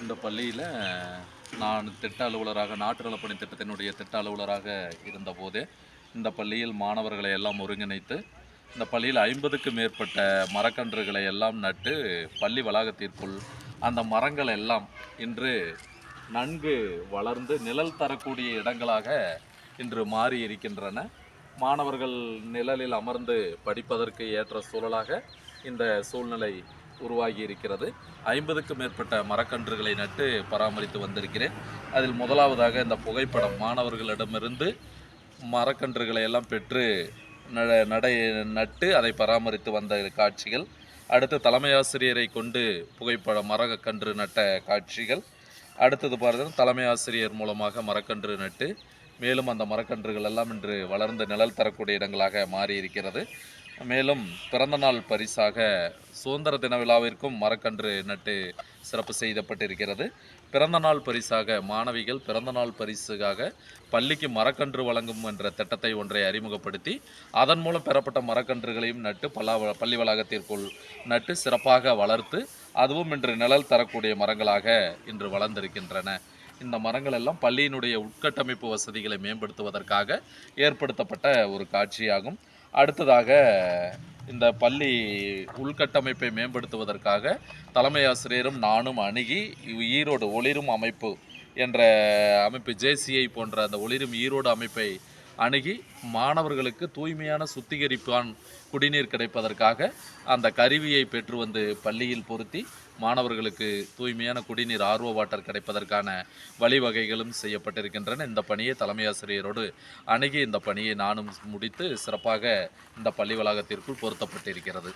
இந்த பள்ளியில் நான் திட்ட அலுவலராக நாட்டு நலப்பணி திட்டத்தினுடைய திட்ட அலுவலராக இருந்தபோது இந்த பள்ளியில் மாணவர்களை எல்லாம் ஒருங்கிணைத்து இந்த பள்ளியில் ஐம்பதுக்கு மேற்பட்ட மரக்கன்றுகளை எல்லாம் நட்டு பள்ளி வளாகத்திற்குள் அந்த மரங்கள் எல்லாம் இன்று நன்கு வளர்ந்து நிழல் தரக்கூடிய இடங்களாக இன்று மாறி இருக்கின்றன மாணவர்கள் நிழலில் அமர்ந்து படிப்பதற்கு ஏற்ற சூழலாக இந்த சூழ்நிலை உருவாகி இருக்கிறது ஐம்பதுக்கு மேற்பட்ட மரக்கன்றுகளை நட்டு பராமரித்து வந்திருக்கிறேன். அதில் முதலாவதாக இந்த புகைப்படம். மாணவர்களிடமிருந்து மரக்கன்றுகளை எல்லாம் பெற்று நட- நடை நட்டு அதை பராமரித்து வந்த காட்சிகள். அடுத்து தலைமை ஆசிரியரை கொண்டு புகைப்படம் மரக்கன்று நட்ட காட்சிகள். அடுத்தது பார்த்தா தலைமை ஆசிரியர் மூலமாக மரக்கன்று நட்டு மேலும் அந்த மரக்கன்றுகள் எல்லாம் இன்று வளர்ந்து நிழல் தரக்கூடிய இடங்களாக மாறி இருக்கிறது மேலும் பிறந்தநாள் பரிசாக சுதந்திர தின விழாவிற்கும் மரக்கன்று நட்டு சிறப்பு செய்யப்பட்டிருக்கிறது பிறந்தநாள் பரிசாக மாணவிகள் பிறந்தநாள் பரிசுக்காக பள்ளிக்கு மரக்கன்று வழங்கும் என்ற திட்டத்தை ஒன்றை அறிமுகப்படுத்தி அதன் மூலம் பெறப்பட்ட மரக்கன்றுகளையும் நட்டு பல்லா பள்ளி வளாகத்திற்குள் நட்டு சிறப்பாக வளர்த்து அதுவும் இன்று நிழல் தரக்கூடிய மரங்களாக இன்று வளர்ந்திருக்கின்றன. இந்த மரங்கள் எல்லாம் பள்ளியினுடைய உட்கட்டமைப்பு வசதிகளை மேம்படுத்துவதற்காக ஏற்படுத்தப்பட்ட ஒரு காட்சியாகும். அடுத்ததாக இந்த பள்ளி உள்கட்டமைப்பை மேம்படுத்துவதற்காக தலைமை ஆசிரியரும் நானும் அணுகி ஈரோடு ஒளிரும் அமைப்பு என்ற அமைப்பு ஜேசிஐ போன்ற அந்த ஒளிரும் ஈரோடு அமைப்பை அணுகி மாணவர்களுக்கு தூய்மையான சுத்திகரிப்பான் குடிநீர் கிடைப்பதற்காக அந்த கருவியை பெற்று வந்து பள்ளியில் பொருத்தி மாணவர்களுக்கு தூய்மையான குடிநீர் ஆர்வ வாட்டர் கிடைப்பதற்கான வழிவகைகளும் செய்யப்பட்டிருக்கின்றன. இந்த பணியை தலைமை ஆசிரியரோடு அணுகி இந்த பணியை நானும் முடித்து சிறப்பாக இந்த பள்ளி வளாகத்திற்குள் பொருத்தப்பட்டிருக்கிறது.